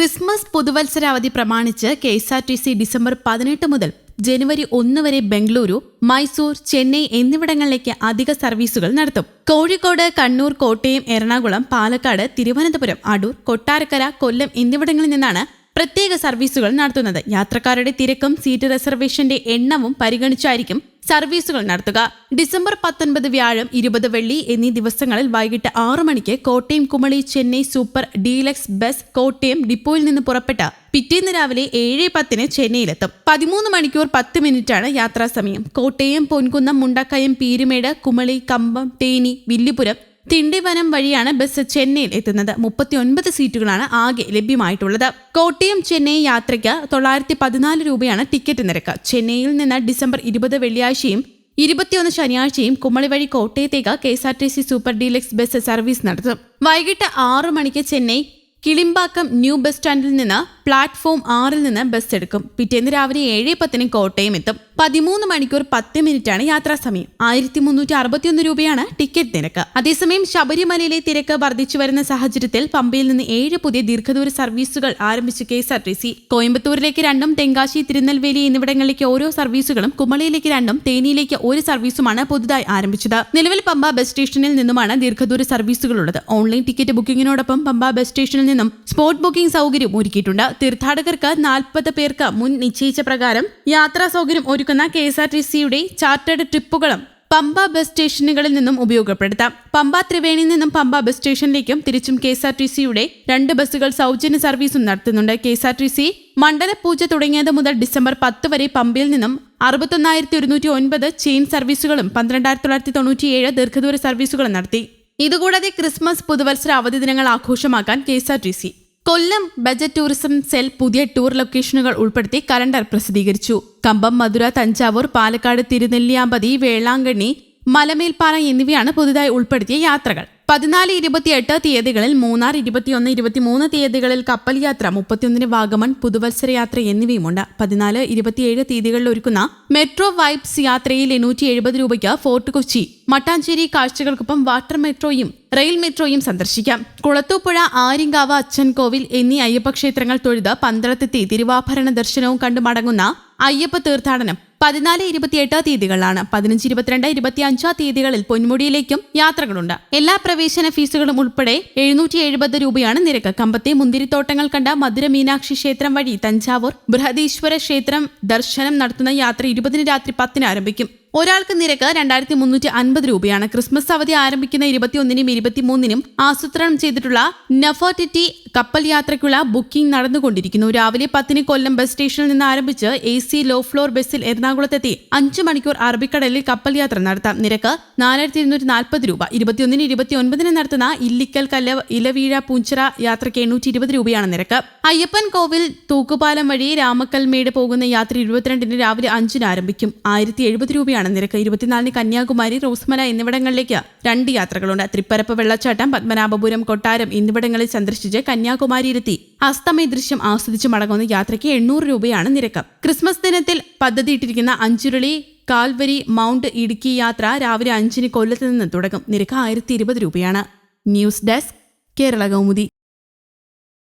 Christmas പുതുവത്സര അവധി പ്രമാണിച്ച് K S R T C December പതിനെട്ട് മുതൽ ജനുവരി ഒന്ന് വരെ ബംഗളൂരു മൈസൂർ ചെന്നൈ എന്നിവിടങ്ങളിലേക്ക് അധിക സർവീസുകൾ നടത്തും. കോഴിക്കോട് കണ്ണൂർ കോട്ടയം എറണാകുളം പാലക്കാട് തിരുവനന്തപുരം അടൂർ കൊട്ടാരക്കര കൊല്ലം എന്നിവിടങ്ങളിൽ നിന്നാണ് പ്രത്യേക സർവീസുകൾ നടത്തുന്നത്. യാത്രക്കാരുടെ തിരക്കും സീറ്റ് റിസർവേഷന്റെ എണ്ണവും പരിഗണിച്ചായിരിക്കും സർവീസുകൾ നടത്തുക. ഡിസംബർ പത്തൊൻപത് വ്യാഴം ഇരുപത് വെള്ളി എന്നീ ദിവസങ്ങളിൽ വൈകിട്ട് ആറു മണിക്ക് Kottayam Kumily Chennai super deluxe bus Kottayam ഡിപ്പോയിൽ നിന്ന് പുറപ്പെട്ട പിറ്റേന്ന് രാവിലെ ഏഴ് പത്തിന് ചെന്നൈയിലെത്തും. പതിമൂന്ന് മണിക്കൂർ പത്ത് മിനിറ്റാണ് യാത്രാസമയം കോട്ടയം പൊൻകുന്നം മുണ്ടക്കയം പീരുമേട് കുമളി കമ്പം തേനി വില്ലുപുരം തിണ്ടിവനം വഴിയാണ് ബസ് ചെന്നൈയിൽ എത്തുന്നത്. മുപ്പത്തിയൊൻപത് സീറ്റുകളാണ് ആകെ ലഭ്യമായിട്ടുള്ളത്. കോട്ടയം ചെന്നൈ യാത്രയ്ക്ക് തൊള്ളായിരത്തി പതിനാല് രൂപയാണ് ടിക്കറ്റ് നിരക്ക്. ചെന്നൈയിൽ നിന്ന് ഡിസംബർ ഇരുപത് വെള്ളിയാഴ്ചയും ഇരുപത്തിയൊന്ന് ശനിയാഴ്ചയും കുമളി വഴി കോട്ടയത്തേക്ക് K S R T C super deluxe bus service നടത്തും. വൈകിട്ട് ആറ് മണിക്ക് ചെന്നൈ കിളിമ്പാക്കം ന്യൂ ബസ് സ്റ്റാൻഡിൽ നിന്ന് പ്ലാറ്റ്ഫോം ആറിൽ നിന്ന് ബസ് എടുക്കും. പിറ്റേന്ന് രാവിലെ ഏഴ് പത്തിന് കോട്ടയം എത്തും. പതിമൂന്ന് മണിക്കൂർ പത്ത് മിനിറ്റാണ് യാത്രാ സമയം. ആയിരത്തി മുന്നൂറ്റി അറുപത്തിയൊന്ന് രൂപയാണ് ടിക്കറ്റ് നിരക്ക്. അതേസമയം ശബരിമലയിലെ തിരക്ക് വർദ്ധിച്ചു വരുന്ന സാഹചര്യത്തിൽ പമ്പയിൽ നിന്ന് ഏഴ് പുതിയ ദീർഘദൂര സർവീസുകൾ ആരംഭിച്ചു K S R T C. കോയമ്പത്തൂരിലേക്ക് രണ്ടും തെങ്കാശി തിരുനെൽവേലി എന്നിവിടങ്ങളിലേക്ക് ഓരോ സർവീസുകളും കുമളിയിലേക്ക് രണ്ടും തേനിയിലേക്ക് ഒരു സർവീസുമാണ് പുതുതായി ആരംഭിച്ചത്. നിലവിൽ പമ്പ ബസ് സ്റ്റേഷനിൽ നിന്നുമാണ് ദീർഘദൂര സർവീസുകളുള്ളത്. ഓൺലൈൻ ടിക്കറ്റ് ബുക്കിംഗിനോടൊപ്പം പമ്പ ബസ് സ്റ്റേഷനിൽ നിന്നും സ്പോട്ട് ബുക്കിംഗ് സൗകര്യം ഒരുക്കിയിട്ടുണ്ട്. തീർത്ഥാടകർക്ക് നാൽപ്പത് പേർക്ക് മുൻ നിശ്ചയിച്ച പ്രകാരം യാത്രാ സൗകര്യം ഒരുക്കുന്ന കെ എസ് ആർ ടി സിയുടെ ചാർട്ടേഡ് ട്രിപ്പുകളും പമ്പ ബസ് സ്റ്റേഷനുകളിൽ നിന്നും ഉപയോഗപ്പെടുത്താം. പമ്പ ത്രിവേണിയിൽ നിന്നും പമ്പ ബസ് സ്റ്റേഷനിലേക്കും തിരിച്ചും കെ എസ് ആർ ടി സിയുടെ രണ്ട് ബസ്സുകൾ സൗജന്യ സർവീസും നടത്തുന്നുണ്ട്. K S R T C Mandalapooja തുടങ്ങിയത് മുതൽ ഡിസംബർ പത്ത് വരെ പമ്പയിൽ നിന്നും അറുപത്തൊന്നായിരത്തി ഒരുന്നൂറ്റി ഒൻപത് ചെയിൻ സർവീസുകളും പന്ത്രണ്ടായിരത്തി തൊള്ളായിരത്തി തൊണ്ണൂറ്റിയേഴ് ദീർഘദൂര സർവീസുകളും നടത്തി. ഇതുകൂടാതെ ക്രിസ്മസ് പുതുവത്സര അവധി ദിനങ്ങൾ ആഘോഷമാക്കാൻ K S R T C Kollam budget tourism cell പുതിയ ടൂർ ലൊക്കേഷനുകൾ ഉൾപ്പെടുത്തി കലണ്ടർ പ്രസിദ്ധീകരിച്ചു. കമ്പം മധുര തഞ്ചാവൂർ പാലക്കാട് തിരുനെല്ലിയാമ്പതി വേളാങ്കണ്ണി മലമേൽപ്പാറ എന്നിവയാണ് പുതുതായി ഉൾപ്പെടുത്തിയ യാത്രകൾ. പതിനാല് ഇരുപത്തിയെട്ട് തീയതികളിൽ മൂന്നാർ ഇരുപത്തിയൊന്ന് ഇരുപത്തിമൂന്ന് തീയതികളിൽ കപ്പൽ യാത്ര മുപ്പത്തിയൊന്നിന് വാഗമൺ പുതുവത്സര യാത്ര എന്നിവയുമുണ്ട്. പതിനാല് ഇരുപത്തിയേഴ് തീയതികളിൽ ഒരുക്കുന്ന മെട്രോ വൈബ്സ് യാത്രയിൽ എണ്ണൂറ്റി എഴുപത് രൂപയ്ക്ക് ഫോർട്ട് കൊച്ചി മട്ടാഞ്ചേരി കാഴ്ചകൾക്കൊപ്പം വാട്ടർ മെട്രോയും റെയിൽ മെട്രോയും സന്ദർശിക്കാം. കുളത്തൂപ്പുഴ ആര്യങ്കാവ് അച്ഛൻകോവിൽ എന്നീ അയ്യപ്പ ക്ഷേത്രങ്ങൾ തൊഴുത് പന്തളത്തെത്തി തിരുവാഭരണ ദർശനവും കണ്ടു മടങ്ങുന്ന അയ്യപ്പ തീർത്ഥാടനം പതിനാല് ഇരുപത്തിയെട്ട് തീയതികളിലാണ്. പതിനഞ്ച് ഇരുപത്തിരണ്ട് ഇരുപത്തിയഞ്ചാം തീയതികളിൽ പൊന്മുടിയിലേക്കും യാത്രകളുണ്ട്. എല്ലാ പ്രവേശന ഫീസുകളും ഉൾപ്പെടെ എഴുന്നൂറ്റി എഴുപത് രൂപയാണ് നിരക്ക്. കമ്പത്തെ മുന്തിരിത്തോട്ടങ്ങൾ കണ്ട മധുര മീനാക്ഷി ക്ഷേത്രം വഴി തഞ്ചാവൂർ ബൃഹദീശ്വര ക്ഷേത്രം ദർശനം നടത്തുന്ന യാത്ര ഇരുപതിന് രാത്രി പത്തിന് ആരംഭിക്കും. ഒരാൾക്ക് നിരക്ക് രണ്ടായിരത്തി മുന്നൂറ്റി അൻപത് രൂപയാണ്. ക്രിസ്മസ് അവധി ആരംഭിക്കുന്ന ഇരുപത്തിയൊന്നിനും ഇരുപത്തിമൂന്നിനും ആസൂത്രണം ചെയ്തിട്ടുള്ള നഫോറ്റിറ്റി കപ്പൽ യാത്രയ്ക്കുള്ള ബുക്കിംഗ് നടന്നുകൊണ്ടിരിക്കുന്നു. രാവിലെ പത്തിന് കൊല്ലം ബസ് സ്റ്റേഷനിൽ നിന്ന് ആരംഭിച്ച് എ സി ലോ ഫ്ലോർ ബസ്സിൽ എറണാകുളത്തെത്തി അഞ്ച് മണിക്കൂർ അറബിക്കടലിൽ കപ്പൽ യാത്ര നടത്താം. നിരക്ക് നാലായിരത്തി ഇരുന്നൂറ്റി നാൽപ്പത് രൂപ. ഇരുപത്തിയൊന്നിന് ഇരുപത്തിയൊൻപതിന് നടത്തുന്ന ഇല്ലിക്കൽ കല്ല ഇലവീഴ പൂഞ്ചിറ യാത്രയ്ക്ക് എണ്ണൂറ്റി ഇരുപത് രൂപയാണ് നിരക്ക്. അയ്യപ്പൻ കോവിൽ തൂക്കുപാലം വഴി രാമക്കൽമേട് പോകുന്ന യാത്ര ഇരുപത്തിരണ്ടിന് രാവിലെ അഞ്ചിന് ആരംഭിക്കും. ആയിരത്തി എഴുപത് രൂപയാണ് നിരക്ക് ഇരുപത്തിനാലിന് കന്യാകുമാരി റോസ്മല എന്നിവിടങ്ങളിലേക്ക് രണ്ട് യാത്രകളുണ്ട്. തൃപ്പരപ്പ് വെള്ളച്ചാട്ടം പത്മനാഭപുരം കൊട്ടാരം എന്നിവിടങ്ങളിൽ സന്ദർശിച്ച് കന്യാകുമാരിയിലെത്തി. അസ്തമയ ദൃശ്യം ആസ്വദിച്ച് മടങ്ങുന്ന യാത്രയ്ക്ക് എണ്ണൂറ് രൂപയാണ് നിരക്ക്. ക്രിസ്മസ് ദിനത്തിൽ പദ്ധതിയിട്ടിരിക്കുന്ന അഞ്ചുരുളി കാൽവരി മൗണ്ട് ഇടുക്കി യാത്ര രാവിലെ അഞ്ചിന് കൊല്ലത്ത് നിന്ന് തുടങ്ങും. നിരക്ക് ആയിരത്തി രൂപയാണ്. News desk Kerala Kaumudi.